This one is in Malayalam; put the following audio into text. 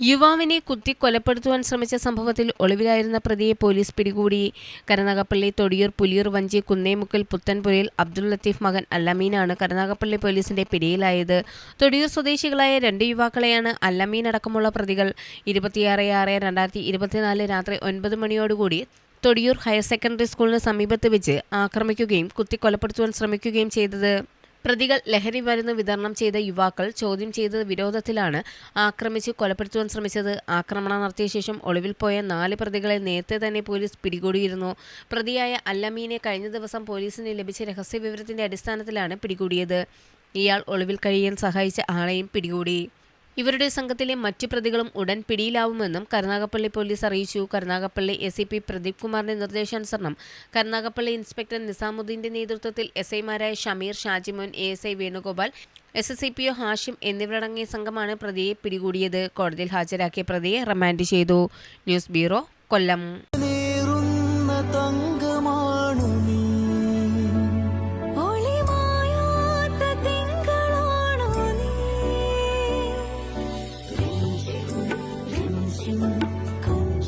യുവാവിനെ കുത്തി കൊലപ്പെടുത്തുവാൻ ശ്രമിച്ച സംഭവത്തിൽ ഒളിവിലായിരുന്ന പ്രതിയെ പോലീസ് പിടികൂടി. കരുനാഗപ്പള്ളി തൊടിയൂർ പുലിയൂർ വഞ്ചി കുന്നേമുക്കൽ പുത്തൻപുരയിൽ അബ്ദുൾ ലത്തീഫ് മകൻ അല്ലമീനാണ് കരുനാഗപ്പള്ളി പോലീസിന്റെ പിടിയിലായത്. തൊടിയൂർ സ്വദേശികളായ രണ്ട് യുവാക്കളെയാണ് അല്ലമീൻ അടക്കമുള്ള പ്രതികൾ. ഇരുപത്തിയാറ് ആറ് രണ്ടായിരത്തി ഇരുപത്തിനാല് രാത്രി ഒൻപത് മണിയോടുകൂടി തൊടിയൂർ ഹയർ സെക്കൻഡറി സ്കൂളിന് സമീപത്ത് വെച്ച് ആക്രമിക്കുകയും കുത്തിക്കൊലപ്പെടുത്തുവാൻ ശ്രമിക്കുകയും ചെയ്തത്. പ്രതികൾ ലഹരി മരുന്ന് വിതരണം ചെയ്ത യുവാക്കൾ ചോദ്യം ചെയ്ത വിരോധത്തിലാണ്. ആക്രമിച്ച് കൊലപ്പെടുത്തുവാൻ ശ്രമിച്ചത് ആക്രമണം നടത്തിയ ശേഷം ഒളിവിൽ പോയ നാല് പ്രതികളെ നേരത്തെ തന്നെ പോലീസ് പിടികൂടിയിരുന്നു. പ്രതിയായ അല്ലമീനെ കഴിഞ്ഞ ദിവസം പോലീസിന് ലഭിച്ച രഹസ്യ വിവരത്തിന്റെ അടിസ്ഥാനത്തിലാണ് പിടികൂടിയത്. ഇയാൾ ഒളിവിൽ കഴിയാൻ സഹായിച്ച ആളെയും പിടികൂടി. ഇവരുടെ സംഘത്തിലെ മറ്റു പ്രതികളും ഉടൻ പിടിയിലാവുമെന്നും കരുനാഗപ്പള്ളി പോലീസ് അറിയിച്ചു. Karunagappally S E P Pradeep കുമാറിന്റെ നിർദ്ദേശാനുസരണം കരുനാഗപ്പള്ളി ഇൻസ്പെക്ടർ നിസാമുദ്ദീന്റെ നേതൃത്വത്തിൽ എസ് ഐമാരായ Shameer Shajimon A S I Venugopal S S C P O Hashim എന്നിവരടങ്ങിയ സംഘമാണ് പ്രതിയെ പിടികൂടിയത്. കോടതിയിൽ ഹാജരാക്കിയ പ്രതിയെ റിമാൻഡ് ചെയ്തു. News bureau Kollam.